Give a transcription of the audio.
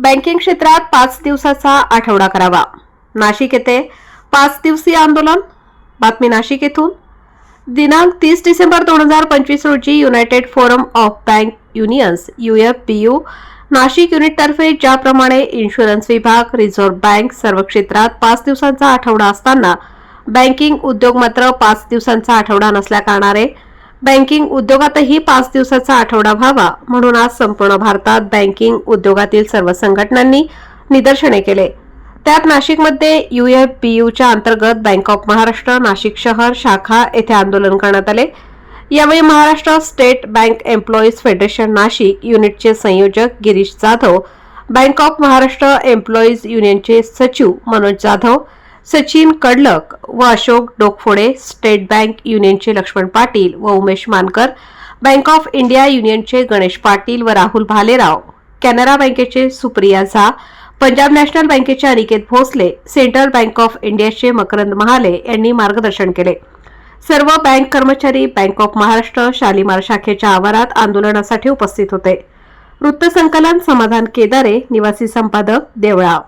Banking क्षेत्रात पाच दिवसाचा आठवडा करावा. नाशिक येथे पाच दिवसीय आंदोलन. बातमी नाशिक येथून. दिनांक तीस डिसेंबर दोन हजार पंचवीस रोजी United Forum of Bank Unions U Nashik युनिटतर्फे ज्याप्रमाणे इन्शुरन्स विभाग रिझर्व्ह बँक सर्व क्षेत्रात पाच दिवसांचा आठवडा असताना बँकिंग उद्योग मात्र पाच दिवसांचा आठवडा नसल्याकारणाने बँकिंग उद्योगातही पाच दिवसाचा आठवडा व्हावा म्हणून आज संपूर्ण भारतात बँकिंग उद्योगातील सर्व संघटनांनी निदर्शने केले. त्यात नाशिकमध्ये युएफबीयूच्या अंतर्गत बँक ऑफ महाराष्ट्र नाशिक शहर शाखा येथे आंदोलन करण्यात आले. यावेळी Maharashtra State Bank Employees Federation Nashik युनिटचे संयोजक Girish Jadhav Bank of Maharashtra Employees युनियनचे सचिव मनोज जाधव सचिन कडलक व अशोक डोकफोडे स्टेट बँक युनियनचे लक्ष्मण पाटील व Umesh Mankar Bank of India युनियनचे गणेश पाटील व राहुल भालेराव कॅनरा बँकेचे सुप्रिया झा पंजाब नॅशनल बँकेचे Aniket Bhosale Central Bank of इंडियाचे मकरंद महाले यांनी मार्गदर्शन केले. सर्व बँक कर्मचारी बँक ऑफ महाराष्ट्र शालिमार शाखेच्या आवारात आंदोलनासाठी उपस्थित होते. वृत्तसंकलन समाधान केदारे निवासी संपादक देवळा